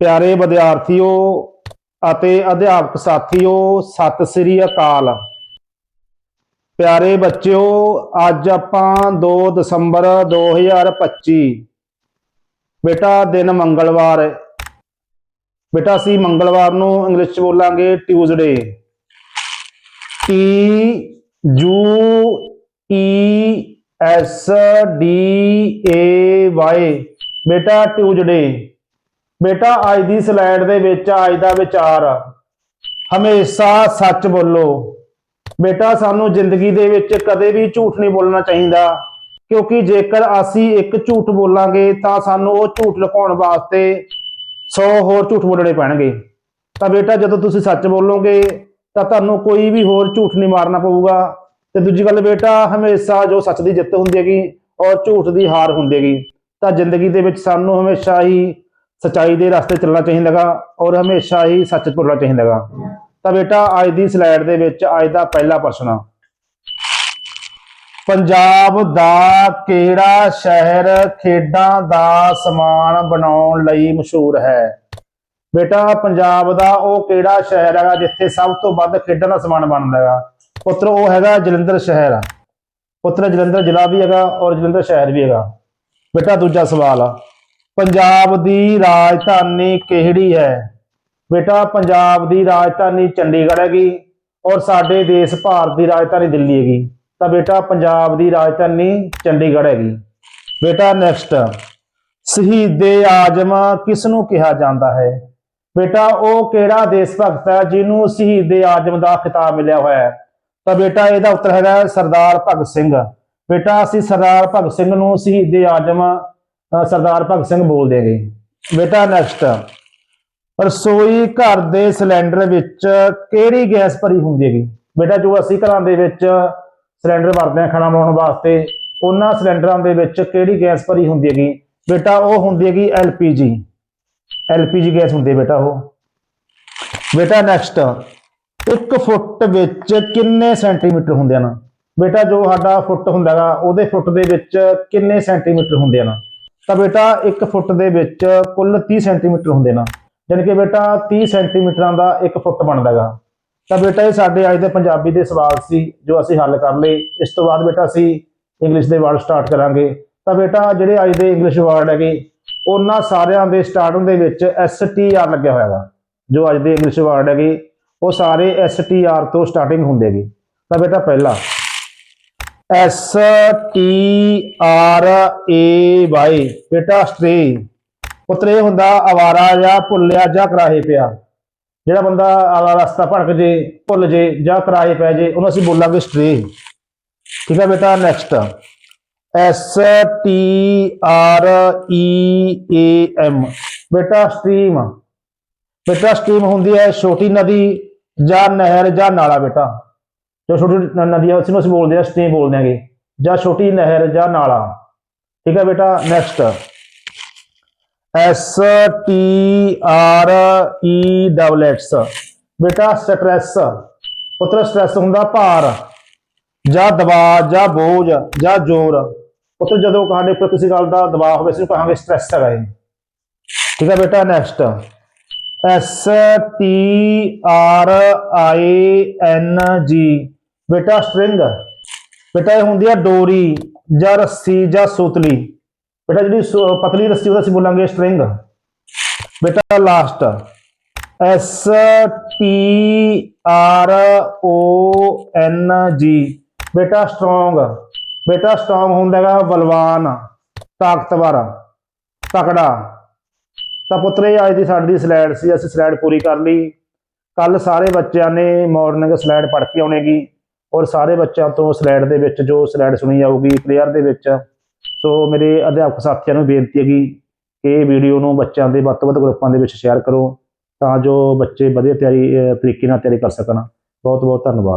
ਪਿਆਰੇ ਵਿਦਿਆਰਥੀਓ ਅਤੇ ਅਧਿਆਪਕ ਸਾਥੀਓ, ਸਤਿ ਸ੍ਰੀ ਅਕਾਲ। ਪਿਆਰੇ ਬੱਚਿਓ, ਅੱਜ ਆਪਾਂ 2 ਦਸੰਬਰ 2025 ਬੇਟਾ ਦਿਨ ਮੰਗਲਵਾਰ। ਬੇਟਾ ਅਸੀਂ ਮੰਗਲਵਾਰ ਨੂੰ ਇੰਗਲਿਸ਼ ਚ ਬੋਲਾਂਗੇ Tuesday T U, E, S, D, A Y ਬੇਟਾ ਟਿਊਜ਼ਡੇ ਬੇਟਾ, ਅੱਜ ਦੀ ਸਲਾਈਡ ਦੇ ਵਿੱਚ, ਅੱਜ ਦਾ ਵਿਚਾਰ ਹਮੇਸ਼ਾ ਸੱਚ ਬੋਲੋ। ਬੇਟਾ, ਸਾਨੂੰ ਜ਼ਿੰਦਗੀ ਦੇ ਵਿੱਚ ਕਦੇ ਵੀ ਝੂਠ ਨਹੀਂ ਬੋਲਣਾ ਚਾਹੀਦਾ, ਕਿਉਂਕਿ ਜੇਕਰ ਅਸੀਂ ਇੱਕ ਝੂਠ ਬੋਲਾਂਗੇ, ਤਾਂ ਸਾਨੂੰ ਉਹ ਝੂਠ ਲੁਕਾਉਣ ਵਾਸਤੇ 100 ਹੋਰ ਝੂਠ ਬੋਲਣੇ ਪੈਣਗੇ। ਤਾਂ ਬੇਟਾ, ਜਦੋਂ ਤੁਸੀਂ ਸੱਚ ਬੋਲੋਗੇ, ਤਾਂ ਤੁਹਾਨੂੰ ਕੋਈ ਵੀ ਹੋਰ ਝੂਠ ਨਹੀਂ ਮਾਰਨਾ ਪਊਗਾ। ਤੇ ਦੂਜੀ ਗੱਲ, ਬੇਟਾ, ਹਮੇਸ਼ਾ ਜੋ ਸੱਚ ਦੀ ਜਿੱਤ ਹੁੰਦੀ ਹੈਗੀ ਔਰ ਝੂਠ ਦੀ ਹਾਰ ਹੁੰਦੀ ਹੈਗੀ। ਤਾਂ ਜ਼ਿੰਦਗੀ ਦੇ ਵਿੱਚ ਸਾਨੂੰ ਹਮੇਸ਼ਾ ਹੀ ਸਚਾਈ ਦੇ ਰਸਤੇ ਚੱਲਣਾ ਚਾਹੀਦਾਗਾ ਔਰ ਹਮੇਸ਼ਾ ਹੀ ਸੱਚ ਬੋਲਣਾ ਚਾਹੀਦਾਗਾ ਤਾਂ ਬੇਟਾ, ਅੱਜ ਦੀ ਸਲਾਈਡ ਦੇ ਵਿੱਚ ਅੱਜ ਦਾ ਪਹਿਲਾ ਪ੍ਰਸ਼ਨ ਆ। ਪੰਜਾਬ ਦਾ ਕਿਹੜਾ ਸ਼ਹਿਰ ਖੇਡਾਂ ਦਾ ਸਮਾਨ ਬਣਾਉਣ ਲਈ ਮਸ਼ਹੂਰ ਹੈ? ਬੇਟਾ, ਪੰਜਾਬ ਦਾ ਉਹ ਕਿਹੜਾ ਸ਼ਹਿਰ ਹੈਗਾ ਜਿੱਥੇ ਸਭ ਤੋਂ ਵੱਧ ਖੇਡਾਂ ਦਾ ਸਮਾਨ ਬਣਦਾ ਹੈਗਾ? ਪੁੱਤਰ, ਉਹ ਹੈਗਾ ਜਲੰਧਰ ਸ਼ਹਿਰ। ਆ ਪੁੱਤਰ, ਜਲੰਧਰ ਜ਼ਿਲ੍ਹਾ ਵੀ ਹੈਗਾ ਔਰ ਜਲੰਧਰ ਸ਼ਹਿਰ ਵੀ ਹੈਗਾ। ਬੇਟਾ, ਦੂਜਾ ਸਵਾਲ ਆ। ਪੰਜਾਬ ਦੀ ਰਾਜਧਾਨੀ ਕਿਹੜੀ ਹੈ? ਬੇਟਾ, ਪੰਜਾਬ ਦੀ ਰਾਜਧਾਨੀ ਚੰਡੀਗੜ੍ਹ ਹੈਗੀ ਔਰ ਸਾਡੇ ਦੇਸ਼ ਭਾਰਤ ਦੀ ਰਾਜਧਾਨੀ ਦਿੱਲੀ ਹੈਗੀ। ਤਾਂ ਬੇਟਾ, ਪੰਜਾਬ ਦੀ ਰਾਜਧਾਨੀ ਚੰਡੀਗੜ੍ਹ ਹੈਗੀ। ਬੇਟਾ ਨੈਕਸਟ ਸ਼ਹੀਦੇ ਆਜਮ ਕਿਸ ਨੂੰ ਕਿਹਾ ਜਾਂਦਾ ਹੈ? ਬੇਟਾ, ਉਹ ਕਿਹੜਾ ਦੇਸ਼ ਭਗਤ ਹੈ ਜਿਹਨੂੰ ਸ਼ਹੀਦੇ ਆਜਮ ਦਾ ਖਿਤਾਬ ਮਿਲਿਆ ਹੋਇਆ ਹੈ? ਤਾਂ ਬੇਟਾ, ਇਹਦਾ ਉੱਤਰ ਹੈਗਾ ਸਰਦਾਰ ਭਗਤ ਸਿੰਘ। ਬੇਟਾ, ਅਸੀਂ ਸਰਦਾਰ ਭਗਤ ਸਿੰਘ ਨੂੰ ਸ਼ਹੀਦੇ ਆਜਮ ਸਰਦਾਰ ਭਗਤ ਸਿੰਘ ਬੋਲਦੇ ਹੈਗੇ। ਬੇਟਾ ਨੈਕਸਟ ਰਸੋਈ ਘਰ ਦੇ ਸਿਲੰਡਰ ਵਿੱਚ ਕਿਹੜੀ ਗੈਸ ਭਰੀ ਹੁੰਦੀ ਹੈਗੀ? ਬੇਟਾ ਜੋ ਅਸੀਂ ਘਰਾਂ ਦੇ ਵਿੱਚ ਸਿਲੰਡਰ ਵਰਤਦੇ ਹਾਂ ਖਾਣਾ ਬਣਾਉਣ ਵਾਸਤੇ, ਉਹਨਾਂ ਸਿਲੰਡਰਾਂ ਦੇ ਵਿੱਚ ਕਿਹੜੀ ਗੈਸ ਭਰੀ ਹੁੰਦੀ ਹੈਗੀ? ਬੇਟਾ ਉਹ ਹੁੰਦੀ ਹੈਗੀ ਐਲਪੀਜੀ ਐਲਪੀਜੀ ਗੈਸ ਹੁੰਦੀ ਹੈ ਬੇਟਾ ਉਹ। ਬੇਟਾ ਨੈਕਸਟ 1 ਫੁੱਟ ਵਿੱਚ ਕਿੰਨੇ ਸੈਂਟੀਮੀਟਰ ਹੁੰਦੇ ਹਨ? ਬੇਟਾ ਜੋ ਸਾਡਾ ਫੁੱਟ ਹੁੰਦਾਗਾ ਉਹਦੇ ਫੁੱਟ ਦੇ ਵਿੱਚ ਕਿੰਨੇ ਸੈਂਟੀਮੀਟਰ ਹੁੰਦੇ ਹਨ? ਤਾਂ ਬੇਟਾ 1 ਫੁੱਟ ਦੇ ਵਿੱਚ ਕੁੱਲ 30 ਸੈਂਟੀਮੀਟਰ ਹੁੰਦੇ ਨਾ। ਯਾਨੀ ਕਿ ਬੇਟਾ 30 ਸੈਂਟੀਮੀਟਰਾਂ ਦਾ 1 ਫੁੱਟ ਬਣਦਾਗਾ ਤਾਂ ਬੇਟਾ ਇਹ ਸਾਡੇ ਅੱਜ ਦੇ ਪੰਜਾਬੀ ਦੇ ਸਵਾਲ ਸੀ, ਜੋ ਅਸੀਂ ਹੱਲ ਕਰ ਲਏ। ਇਸ ਤੋਂ ਬਾਅਦ ਬੇਟਾ ਅਸੀਂ ਇੰਗਲਿਸ਼ ਦੇ ਵਰਡ ਸਟਾਰਟ ਕਰਾਂਗੇ। ਤਾਂ ਬੇਟਾ ਜਿਹੜੇ ਅੱਜ ਦੇ ਇੰਗਲਿਸ਼ ਵਰਡ ਹੈਗੇ, ਉਹਨਾਂ ਸਾਰਿਆਂ ਦੇ ਸਟਾਰਟਿੰਗ ਦੇ ਵਿੱਚ ਐਸ ਟੀ ਆਰ ਲੱਗਿਆ ਹੋਇਆ ਹੈਗਾ। ਜੋ ਅੱਜ ਦੇ ਇੰਗਲਿਸ਼ ਵਰਡ ਹੈਗੇ, ਉਹ ਸਾਰੇ ਐਸ ਟੀ ਆਰ ਤੋਂ ਸਟਾਰਟਿੰਗ ਹੁੰਦੇ ਹੈਗੇ। ਤਾਂ ਬੇਟਾ ਪਹਿਲਾ S T R A Y ਬੇਟਾ ਸਟ੍ਰੇ। ਪੁੱਤਰ ਇਹ ਹੁੰਦਾ ਆਵਾਰਾ ਜਾਂ ਭੁੱਲਿਆ ਜਾਂ ਕਰਾਹੇ ਪਿਆ। ਜਿਹੜਾ ਬੰਦਾ ਆਲਾ ਰਸਤਾ ਭੜਕ ਜੇ, ਭੁੱਲ ਜੇ ਜਾਂ ਕਰਾਹੇ ਪੈ ਜੇ, ਉਹਨੂੰ ਅਸੀਂ ਬੋਲਾਂਗੇ ਸਟ੍ਰੇ। ਠੀਕ ਹੈ ਬੇਟਾ next S T R E A M ਬੇਟਾ ਸਟ੍ਰੀਮ। ਬੇਟਾ ਸਟ੍ਰੀਮ ਹੁੰਦੀ ਹੈ ਛੋਟੀ ਨਦੀ ਜਾਂ ਨਹਿਰ ਜਾਂ ਨਾਲਾ ਬੇਟਾ। ਜੋ ਛੋਟੀ ਨਦੀਆਂ ਨਦੀ ਆ ਉਸ ਨੂੰ ਅਸੀਂ ਬੋਲਦੇ ਆ ਸਟ੍ਰੀਮ ਬੋਲਦੇ ਆਂਗੇ ਜਾਂ ਛੋਟੀ ਨਹਿਰ ਜਾਂ ਨਾਲਾ। ਠੀਕ ਹੈ ਬੇਟਾ next S T R E double X ਬੇਟਾ ਸਟ੍ਰੈਸ ਪੁੱਤਰ ਸਟ੍ਰੈਸ ਹੁੰਦਾ ਭਾਰ। ਜਾਂ ਦਬਾਅ, ਜਾਂ ਬੋਝ, ਜਾਂ ਜ਼ੋਰ। ਪੁੱਤਰ, ਜਦੋਂ ਸਾਡੇ ਉੱਪਰ ਕਿਸੇ ਗੱਲ ਦਾ ਦਬਾਅ ਹੋਵੇ, ਅਸੀਂ ਕਹਾਂਗੇ ਸਟ੍ਰੈਸ ਹੈਗਾ ਇਹ। ਠੀਕ ਹੈ ਬੇਟਾ next S T R I N G ਬੇਟਾ ਸਟ੍ਰਿੰਗ, ਬੇਟਾ ਇਹ ਹੁੰਦੀ ਆ ਡੋਰੀ ਜਾਂ ਰੱਸੀ ਜਾਂ ਸੂਤਲੀ। ਬੇਟਾ ਜਿਹੜੀ ਸੋ- ਪਤਲੀ ਰੱਸੀ ਉਹਦਾ ਅਸੀਂ ਬੋਲਾਂਗੇ ਸਟ੍ਰਿੰਗ। ਬੇਟਾ last, S T R O N G. ਬੇਟਾ ਸਟਰੋਂਗ ਬੇਟਾ ਸਟਰੋਂਗ ਹੁੰਦਾ ਹੈਗਾ ਬਲਵਾਨ, ਤਾਕਤਵਰ, ਤਕੜਾ। ਤਾਂ ਪੁੱਤਰੇ, ਅੱਜ ਦੀ ਸਾਡੀ ਦੀ ਸਲਾਈਡ ਸੀ, ਅਸੀਂ ਸਲਾਈਡ ਪੂਰੀ ਕਰ ਲਈ। ਕੱਲ ਸਾਰੇ ਬੱਚਿਆਂ ਨੇ ਮਾਰਨਿੰਗ ਸਲਾਈਡ ਪੜ੍ਹ ਕੇ ਆਉਣੇਗੀ। ਔਰ ਸਾਰੇ ਬੱਚਿਆਂ ਤੋਂ ਸਲਾਈਡ ਦੇ ਵਿੱਚ ਜੋ ਸਲਾਈਡ ਸੁਣੀ ਜਾਊਗੀ ਪਲੇਅਰ ਦੇ ਵਿੱਚ। ਸੋ ਮੇਰੇ ਅਧਿਆਪਕ ਸਾਥੀਆਂ ਨੂੰ ਬੇਨਤੀ ਹੈਗੀ ਕਿ ਇਹ ਵੀਡੀਓ ਨੂੰ ਬੱਚਿਆਂ ਦੇ ਵੱਧ ਤੋਂ ਵੱਧ ਗਰੁੱਪਾਂ ਦੇ ਵਿੱਚ ਸ਼ੇਅਰ ਕਰੋ, ਤਾਂ ਜੋ ਬੱਚੇ ਵਧੀਆ ਤਿਆਰੀ ਤਰੀਕੇ ਨਾਲ ਤਿਆਰੀ ਕਰ ਸਕਣ। ਬਹੁਤ ਬਹੁਤ ਧੰਨਵਾਦ।